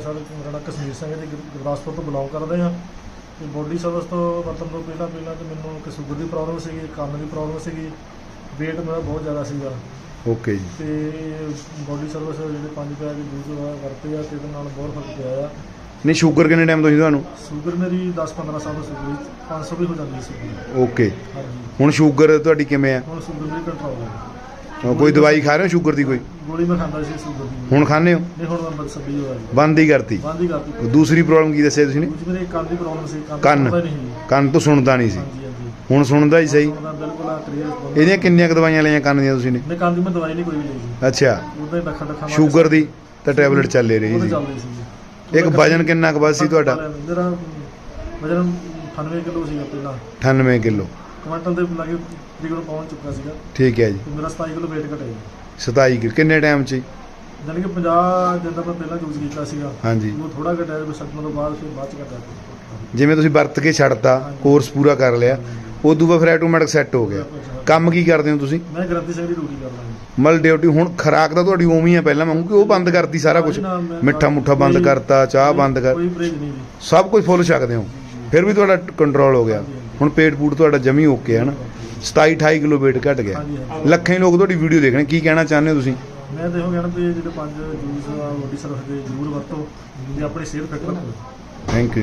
Sir ਮੇਰਾ ਨਾਮ ਕਸ਼ਮੀਰ ਸਿੰਘ ਹੈ ਗੁਰ- ਗੁਰਦਾਸਪੁਰ ਤੋਂ ਬਿਲੋਂਗ ਕਰਦੇ ਹਾਂ। ਤੇ ਬੋਡੀ ਸਰਵਿਸ ਤੋਂ ਵਰਤਣ ਤੋਂ ਪਹਿਲਾਂ ਪਹਿਲਾਂ ਤੇ ਮੈਨੂੰ ਇੱਕ ਸ਼ੂਗਰ ਦੀ ਪ੍ਰੋਬਲਮ ਸੀਗੀ ਕੰਨ ਦੀ ਪ੍ਰੋਬਲਮ ਸੀਗੀ weight ਮੇਰਾ ਬਹੁਤ ਜ਼ਿਆਦਾ ਸੀਗਾ। ਓਕੇ ਜੀ। ਤੇ ਬੋਡੀ ਸਰਵਿਸ ਜਿਹੜੇ ਪੰਜ ਪਿਆ ਦੇ ਜੂਸ ਵਰਤੇ ਆ ਤੇ ਇਹਦੇ ਨਾਲ ਬਹੁਤ ਫ਼ਰਕ ਪਿਆ ਆ। ਨਹੀਂ ਸ਼ੂਗਰ ਕਿੰਨੇ ਟਾਈਮ ਤੋਂ ਸੀ ਤੁਹਾਨੂੰ? ਸ਼ੂਗਰ ਮੇਰੀ 10-15 ਸਾਲ ਤੋਂ ਸ਼ੂਗਰ ਸੀ 500 ਵੀ ਹੋ ਜਾਂਦੀ ਸੀ। ਓਕੇ ਹਾਂਜੀ। ਹੁਣ ਸ਼ੂਗਰ ਤੁਹਾਡੀ ਕਿਵੇਂ ਆ? ਹੁਣ ਸ਼ੂਗਰ ਮੇਰੀ ਕੰਟਰੋਲ ਹੈ ਅਹ ਕੋਈ ਦਵਾਈ ਖਾ ਰਹੇ ਹੋ? ਸ਼ੂਗਰ ਦੀ ਕੋਈ? ਗੋਲੀ ਮੈਂ ਖਾਂਦਾ ਸੀ ਸ਼ੂਗਰ ਦੀ। ਹੁਣ ਖਾਂਦੇ ਹੋ? ਨਹੀਂ ਹੁਣ ਮੈਂ ਸੱਬੀ ਹੋਇਆ ਜੀ ਬੰਦ ਹੀ ਕਰਤੀ। ਬੰਦ ਹੀ ਕਰਤੀ। ਦੂਸਰੀ ਪ੍ਰੋਬਲਮ ਕੀ ਦੱਸਿਆ ਤੁਸੀਂ ਨੇ? ਮੇਰੇ ਕੰਨ ਦੀ ਪ੍ਰੋਬਲਮ ਸੀ ਕੰਨ। ਸੁਣਦਾ ਨਹੀਂ ਸੀ। ਕੰਨ ਤੋਂ ਸੁਣਦਾ ਨਹੀਂ ਸੀ। ਹਾਂਜੀ ਹਾਂਜੀ। ਹੁਣ ਸੁਣਦਾ ਹੀ ਸਹੀ। ਸੁਣਦਾ ਬਿਲਕੁਲ ਆ ਕਲੀਅਰ ਇਹਦੀਆਂ ਕਿੰਨੀਆਂ ਕੁ ਦਵਾਈਆਂ ਲਈਆਂ ਕੰਨ ਦੀਆਂ ਤੁਸੀਂ ਨੇ? ਮੈਂ ਕੰਨ ਦੀ ਮੈਂ ਦਵਾਈ ਨਹੀਂ ਕੋਈ ਵੀ ਲਈ ਅੱਛਾ। ਉਹਦਾ ਹੀ ਡੱਖਾ ਮਾਰ ਸ਼ੂਗਰ ਦੀ ਤਾਂ ਟੈਬਲੇਟ ਚੱਲੇ ਰਹੀ ਸੀ। ਸੀ। ਇੱਕ ਵਜਨ ਕਿੰਨਾ ਕੁ ਵੱਧ ਸੀ ਤੁਹਾਡਾ? ਮੇਰਾ ਵਜਨ 98 ਕਿਲੋ ਸੀਗਾ ਪਹਿਲਾਂ 98 ਕਿਲੋ। ਕੁਆਂਟਲ ਦੇ ਲਾਗੇ ਜਿਗਰ ਪਹੁੰਚ ਚੁੱਕਾ ਸੀਗਾ। ਠੀਕ ਹੈ ਜੀ। ਤੇ ਮੇਰਾ 27 ਕਿਲੋ weight ਘਟਿਆ ਜੀ। 27 ਕਿਲੋ ਕਿੰਨੇ ਟਾਈਮ 'ਚ ਜੀ? ਜਾਣੀ ਕਿ 50 ਦਿਨ ਦਾ ਮੈਂ ਪਹਿਲਾਂ ਯੂਜ਼ ਕੀਤਾ ਸੀਗਾ। ਹਾਂਜੀ। ਉਹ ਥੋੜਾ ਘਟਿਆ ਤੇ ਸੱਟਣ ਤੋਂ ਬਾਅਦ ਫਿਰ ਬਾਅਦ ਚ ਘਟਿਆ। ਜਿਵੇਂ ਤੁਸੀਂ ਵਰਤ ਕੇ ਛੱਡਤਾ ਕੋਰਸ ਪੂਰਾ ਕਰ ਲਿਆ ਉਦੋਂ ਬਾਅਦ ਫਿਰ ਆਟੋਮੈਟਿਕ ਸੈੱਟ ਹੋ ਗਿਆ। ਕੰਮ ਕੀ ਕਰਦੇ ਹੋ ਤੁਸੀਂ? ਮੈਂ ਗ੍ਰੰਥੀ ਸਿੰਘ ਦੀ ਡਿਊਟੀ ਕਰਦਾ ਜੀ। ਮਲ ਡਿਊਟੀ ਹੁਣ ਖਰਾਕ ਤਾਂ ਤੁਹਾਡੀ ਉਵੇਂ ਹੀ ਆ ਪਹਿਲਾਂ ਵਾਂਗੂ ਕਿ ਉਹ ਬੰਦ ਕਰਤੀ ਸਾਰਾ ਕੁਝ ਨਾ, ਮੈਂ- ਮਿੱਠਾ ਮੁੱਠਾ ਬੰਦ ਕੋਈ- ਕਰਤਾ ਚਾਹ ਕੋਈ- ਬੰਦ ਕਰ ਕੋਈ ਪਰਹੇਜ਼ ਨਹੀਂ ਜੀ। ਸਭ ਕੁਝ ਫੁੱਲ ਛਕਦੇ ਹੋ। ਫਿਰ ਵੀ ਤੁਹਾਡਾ ਕੰਟਰੋਲ ਹੋ ਗਿਆ। ਹੁਣ ਪੇਟ ਪੂਟ ਤੁਹਾਡਾ ਜਮੀ ਓਕੇ ਹੈ ਨਾ 27 28 ਕਿਲੋ weight ਘਟ ਗਿਆ। ਲੱਖਾਂ ਲੋਕ ਤੁਹਾਡੀ ਵੀਡੀਓ ਦੇਖਣੇ ਕੀ ਕਹਿਣਾ ਚਾਹੁੰਦੇ ਹੋ ਤੁਸੀਂ? ਮੈਂ ਤਾਂ ਇਹੋ ਕਹਿਣਾ ਵੀ ਜਿਹੜੇ ਪੰਜ ਜੂਸ ਆ ਰੋਟੀ ਸਰਫ ਦੇ ਜ਼ਰੂਰ ਵਰਤੋ ਤੇ ਆਪਣੀ ਸਿਹਤ ਫਿੱਟ ਰੱਖੋ ਥੈਂਕ ਯੂ